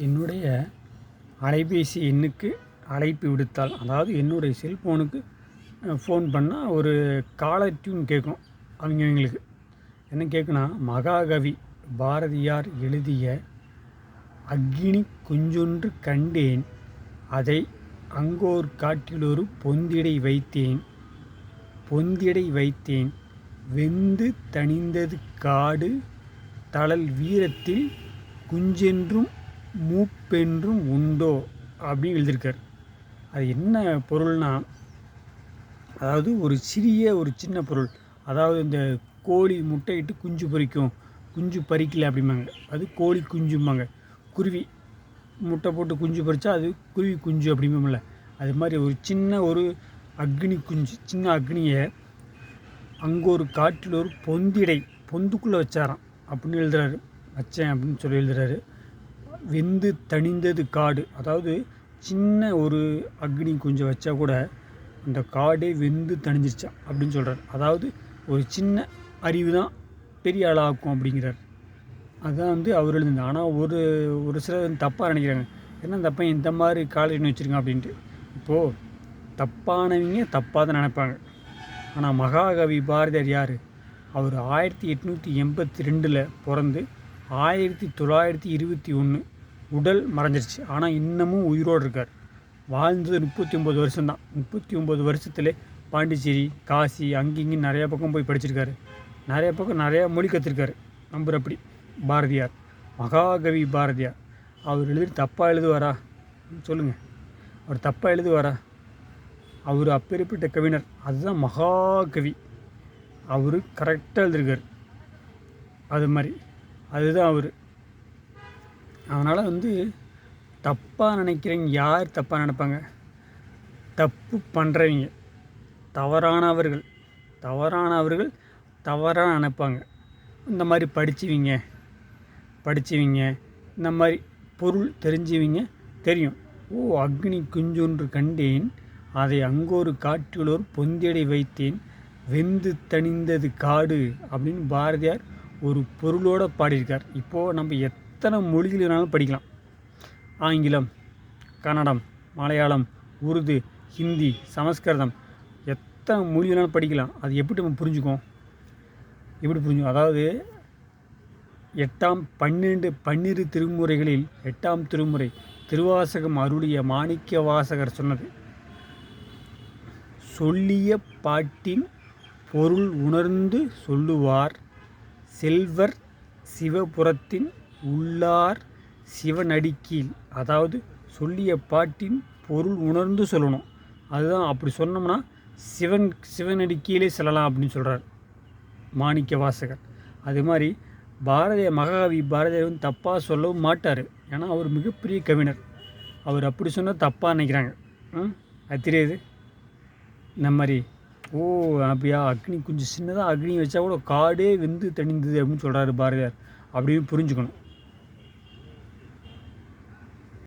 என்னுடைய அலைபேசி எண்ணுக்கு அழைப்பு விடுத்தால் அதாவது என்னுடைய செல்ஃபோனுக்கு ஃபோன் பண்ணால் ஒரு காலர் டியூன் கேட்கும் அவங்கவங்களுக்கு. என்ன கேட்குன்னா மகாகவி பாரதியார் எழுதிய அக்னி குஞ்சொன்று கண்டேன் அதை அங்கோர் காட்டிலொரு பொந்திடை வைத்தேன் பொந்திடை வைத்தேன் வெந்து தணிந்தது காடு தளல் வீரத்தில் குஞ்சென்றும் மூப்பென்றும் உண்டோ அப்படின்னு எழுதியிருக்கார். அது என்ன பொருள்னா அதாவது ஒரு சிறிய ஒரு சின்ன பொருள். அதாவது இந்த கோழி முட்டையிட்டு குஞ்சு பொறிக்கும் குஞ்சு பறிக்கல அப்படிம்பாங்க. அது கோழி குஞ்சும்பாங்க. குருவி முட்டை போட்டு குஞ்சு பறித்தா அது குருவி குஞ்சு அப்படிம்போம்ல அது மாதிரி ஒரு சின்ன ஒரு அக்னி குஞ்சு சின்ன அக்னியை அங்கே ஒரு காட்டில் ஒரு பொந்திடை பொந்துக்குள்ளே வச்சாராம் அப்படின்னு எழுதுறாரு. வச்சேன் அப்படின்னு சொல்லி எழுதுறாரு. வெந்து தணிந்தது காடு. அதாவது சின்ன ஒரு அக்னி கொஞ்சம் வச்சா கூட அந்த காடே வெந்து தணிஞ்சிருச்சான் அப்படின்னு சொல்கிறார் அதாவது ஒரு சின்ன அறிவு தான் பெரிய ஆளாக்கும் அப்படிங்கிறார். அதுதான் வந்து அவர் எழுதுங்க ஆனால் ஒரு ஒரு சிலர் தப்பாக நினைக்கிறாங்க. என்ன தப்பா இந்த மாதிரி காலேஜ் வச்சுருங்க அப்படின்ட்டு. இப்போது தப்பானவங்க தப்பாக தான் நினைப்பாங்க. ஆனால் மகாகவி பாரதியார் யார்? அவர் ஆயிரத்தி எட்நூற்றி எண்பத்தி ரெண்டில் பிறந்து ஆயிரத்தி தொள்ளாயிரத்தி இருபத்தி ஒன்று உடல் மறைஞ்சிருச்சு. ஆனால் இன்னமும் உயிரோடு இருக்கார். வாழ்ந்தது முப்பத்தி ஒம்பது வருஷம்தான். முப்பத்தி ஒம்பது வருஷத்துல பாண்டிச்சேரி காசி அங்கிங்கும் நிறையா பக்கம் போய் படிச்சிருக்காரு. நிறைய பக்கம் நிறையா மொழி கற்றுருக்காரு நம்புறப்படி பாரதியார். மகாகவி பாரதியார். அவர் எழுதி தப்பாக எழுதுவாரா? சொல்லுங்கள் அவர் தப்பாக எழுதுவாரா? அவர் அப்பேற்பட்ட கவிஞர். அதுதான் மகாகவி. அவர் கரெக்டாக எழுதியிருக்கார் அது மாதிரி. அதுதான் அவர். அதனால் வந்து தப்பாக நினைக்கிறவங்க யார் தப்பாக நினைப்பாங்க? தப்பு பண்ணுறவங்க தவறானவர்கள். தவறானவர்கள் தவறாக நினைப்பாங்க. இந்த மாதிரி படிச்சவங்க. படிச்சவங்க. இந்த மாதிரி பொருள் தெரிஞ்சுவிங்க. தெரியும். ஓ அக்னி குஞ்சொன்று கண்டேன். அதை அங்கொரு காட்டிலோர் பொந்தியடை வைத்தேன். வெந்து தணிந்தது காடு அப்படின்னு பாரதியார் ஒரு பொருளோடு பாடியிருக்கார். இப்போது நம்ம எத்தனை மொழிகள் வேணாலும் படிக்கலாம். ஆங்கிலம் கன்னடம் மலையாளம் உருது ஹிந்தி சமஸ்கிருதம். எத்தனை மொழி வேணாலும் படிக்கலாம். அது எப்படி நம்ம புரிஞ்சுக்குவோம்? எப்படி புரிஞ்சுக்கோம் அதாவது எட்டாம் பன்னெண்டு பன்னிரு திருமுறைகளில் எட்டாம் திருமுறை திருவாசகம் அருளிய மாணிக்க வாசகர் சொன்னது. சொல்லிய பாட்டின் பொருள் உணர்ந்து சொல்லுவார். செல்வர் சிவபுரத்தின் உள்ளார் சிவனடிக்கீழ் அதாவது சொல்லிய பாட்டின் பொருள் உணர்ந்து சொல்லணும். அதுதான் அப்படி சொன்னோம்னா சிவன் சிவனடி கீழே செல்லலாம் அப்படின்னு சொல்கிறார் மாணிக்க வாசகர். அது மாதிரி பாரதிய மகாகவி பாரதியார் வந்து தப்பாக சொல்லவும் மாட்டார். ஏன்னா அவர் மிகப்பெரிய கவிஞர். அவர் அப்படி சொன்னால் தப்பாக நினைக்கிறாங்க. ம்? அது தெரியாது. இந்த மாதிரி ஓ அப்படியா? அக்னி கொஞ்சம் சின்னதாக அக்னி வச்சா கூட காடே வெந்து தணிந்தது அப்படின்னு சொல்கிறாரு பாரதியார். அப்படின்னு புரிஞ்சுக்கணும்.